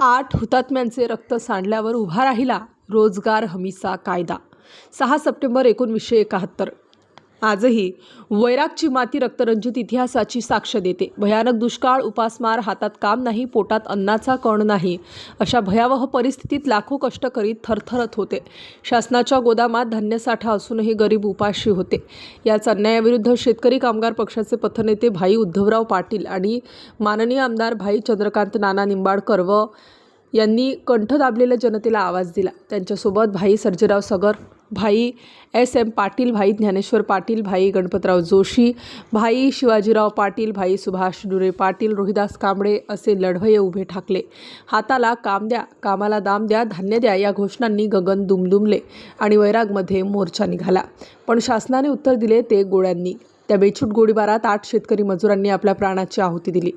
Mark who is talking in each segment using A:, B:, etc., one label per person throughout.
A: आठ हुतात्म्यांचे रक्त सांडल्यावर उभा राहिला रोजगार हमीचा कायदा. सहा सप्टेंबर एकोणवीसशे एकाहत्तर. आजही वैरागची माती रक्तरंजित इतिहासाची साक्ष देते. भयानक दुष्काळ उपासमार हातात काम नाही पोटात अन्नाचा कण नाही. अशा भयावह परिस्थितीत लाखो कष्ट करीत थरथरत होते. शासनाच्या गोदामात धान्यसाठा असूनही गरीब उपाशी होते. याच अन्यायाविरुद्ध शेतकरी कामगार पक्षाचे पथनेते भाई उद्धवराव पाटील आणि माननीय आमदार भाई चंद्रकांत नाना निंबाडकर व यांनी कंठ दाबलेल्या जनतेला आवाज दिला. त्यांच्यासोबत भाई सर्जेराव सगर भाई एस एम पाटील भाई ज्ञानेश्वर पाटील भाई गणपतराव जोशी भाई शिवाजीराव पाटील भाई सुभाष डुरे पाटील रोहिदास कांबळे असे लढवये उभे ठाकले. हाताला काम द्या कामाला दाम द्या धान्य द्या या घोषणांनी गगन दुमदुमले आणि वैरागमध्ये मोर्चा निघाला. पण शासनाने उत्तर दिले ते गोळ्यांनी. त्या बेछूट गोळीबारात आठ शेतकरी मजुरांनी आपल्या प्राणाची आहुती दिली.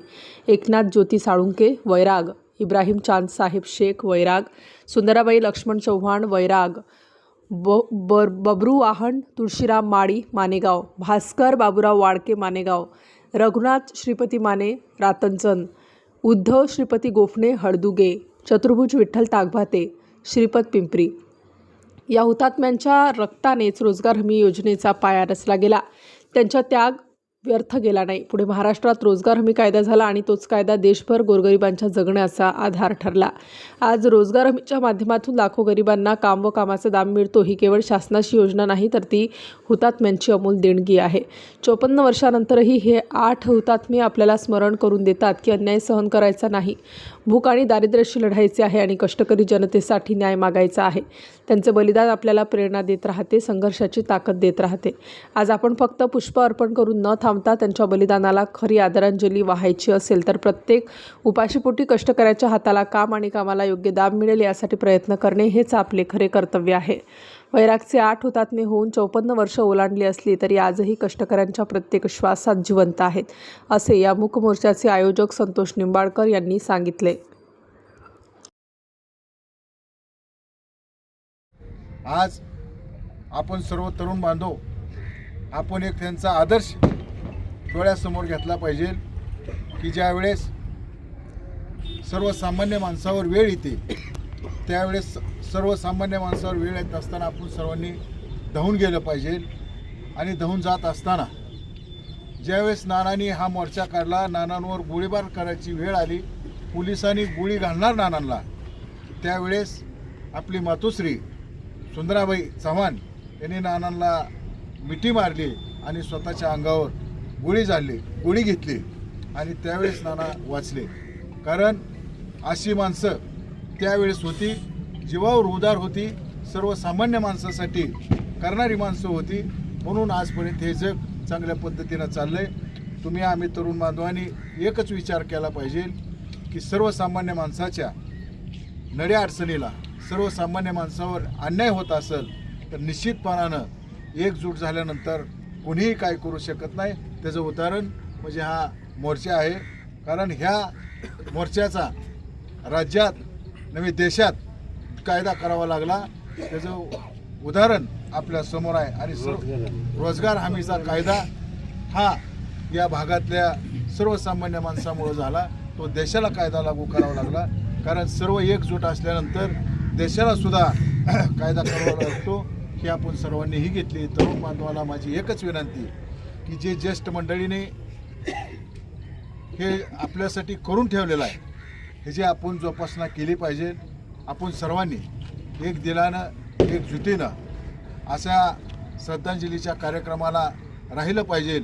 A: एकनाथ ज्योती साळुंके वैराग. इब्राहिम चांद साहेब शेख वैराग. सुंदराबाई लक्ष्मण चव्हाण वैराग. ब बर बबरू वाहन तुळशीराम माळी मानेगाव भास्कर बाबूराव वाडके मानेगाव रघुनाथ श्रीपती माने रातनचंद उद्धव श्रीपती गोफणे हळदुगे चतुर्भुज विठ्ठल तागभाते श्रीपद पिंपरी. या हुतात्म्यांच्या रक्तानेच रोजगार हमी योजनेचा पाया रचला गेला. त्यांचा त्याग व्यर्थ गेला नाही. पुढे महाराष्ट्रात रोजगार हमी कायदा झाला आणि तोच कायदा देशभर गोरगरिबांच्या जगण्याचा आधार ठरला. आज रोजगार हमीच्या माध्यमातून लाखो गरिबांना काम व कामाचा दाम मिळतो. ही केवळ शासनाची योजना नाही तर ती हुतात्म्यांची अमोल देणगी आहे. चोपन्न वर्षानंतरही हे आठ हुतात्मे आपल्याला स्मरण करून देतात की अन्याय सहन करायचा नाही. भूक आणि दारिद्र्याशी लढायचे आहे आणि कष्टकरी जनतेसाठी न्याय मागायचा आहे. त्यांचे बलिदान आपल्याला प्रेरणा देत राहते संघर्षाची ताकद देत राहते. आज आपण फक्त पुष्प अर्पण करून न थांबता त्यांच्या बलिदानाला खरी आदरांजली वाहायची असेल तर प्रत्येक उपाशीपोटी कष्टकऱ्याच्या हाताला काम आणि कामाला योग्य दाब मिळेल यासाठी प्रयत्न करणे हेच आपले खरे कर्तव्य आहे. वैरागचे आठ हुतात्मे होऊन चौपन्न वर्ष ओलांडली असली तरी आजही कष्टकऱ्यांच्या प्रत्येक श्वासात जिवंत आहेत असे या मूकमोर्चाचे आयोजक संतोष निंबाळकर यांनी सांगितले.
B: आज आपण सर्व तरुण बांधव आपण एक त्यांचा आदर्श डोळ्यासमोर घेतला पाहिजे की ज्या वेळेस सर्वसामान्य माणसावर वेळ येते त्यावेळेस सर्वसामान्य माणसावर वेळ येत असताना आपण सर्वांनी धावून गेलं पाहिजे. आणि धावून जात असताना ज्यावेळेस नानांनी हा मोर्चा काढला नानांवर गोळीबार करायची वेळ आली पोलिसांनी गोळी घालणार नानांना त्यावेळेस आपली मातोश्री सुंदराबाई चव्हाण यांनी नानांना मिठी मारली आणि स्वतःच्या अंगावर गोळी झाडली गोळी घेतली आणि त्यावेळेस नाना वाचले. कारण अशी माणसं त्यावेळेस होती जीवावर उदार होती सर्वसामान्य माणसासाठी करणारी माणसं होती. म्हणून आजपर्यंत हे जग चांगल्या पद्धतीनं चाललं आहे तुम्ही आम्ही तरुण बांधवांनी एकच विचार केला पाहिजे की सर्वसामान्य माणसाच्या नड्या अडचणीला सर्वसामान्य माणसावर अन्याय होत असेल तर निश्चितपणानं एकजूट झाल्यानंतर कोणीही काय करू शकत नाही. त्याचं उदाहरण म्हणजे हा मोर्चा आहे. कारण ह्या मोर्चाचा राज्यात नवे देशात कायदा करावा लागला. त्याचं उदाहरण आपल्यासमोर आहे. आणि सर्व रोजगार हमीचा कायदा हा या भागातल्या सर्वसामान्य माणसामुळं झाला. तो देशाला कायदा लागू करावा लागला. कारण सर्व एकजूट असल्यानंतर देशाला सुद्धा कायदा करावा लागतो. ही आपण सर्वांनीही घेतली. तरुण बांधवाला माझी एकच विनंती की जे ज्येष्ठ मंडळीने हे आपल्यासाठी करून ठेवलेलं आहे ह्याची आपण जोपासना केली पाहिजे आपण सर्वांनी एक दिलानं एक जुतीनं अशा श्रद्धांजलीच्या कार्यक्रमाला राहिलं पाहिजे.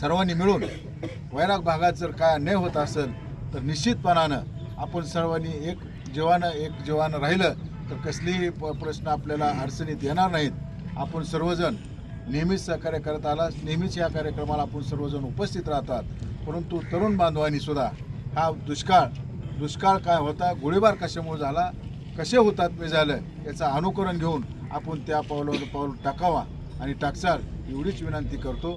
B: सर्वांनी मिळून वैराग भागात जर काय अन्याय होत असेल तर निश्चितपणानं आपण सर्वांनी एक जीवानं एक जीवानं राहिलं तर कसलीही प प्रश्न आपल्याला अडचणीत येणार नाहीत. आपण सर्वजण नेहमीच सहकार्य करत आला नेहमीच या कार्यक्रमाला आपण सर्वजण उपस्थित राहतात. परंतु तरुण बांधवांनी सुद्धा हा दुष्काळ दुष्काळ काय होता गोळीबार कशामुळे झाला कसे होतात मी झालं याचं अनुकरण घेऊन आपण त्या पावलावर पाऊल टाकावा आणि टाकचाल एवढीच विनंती करतो.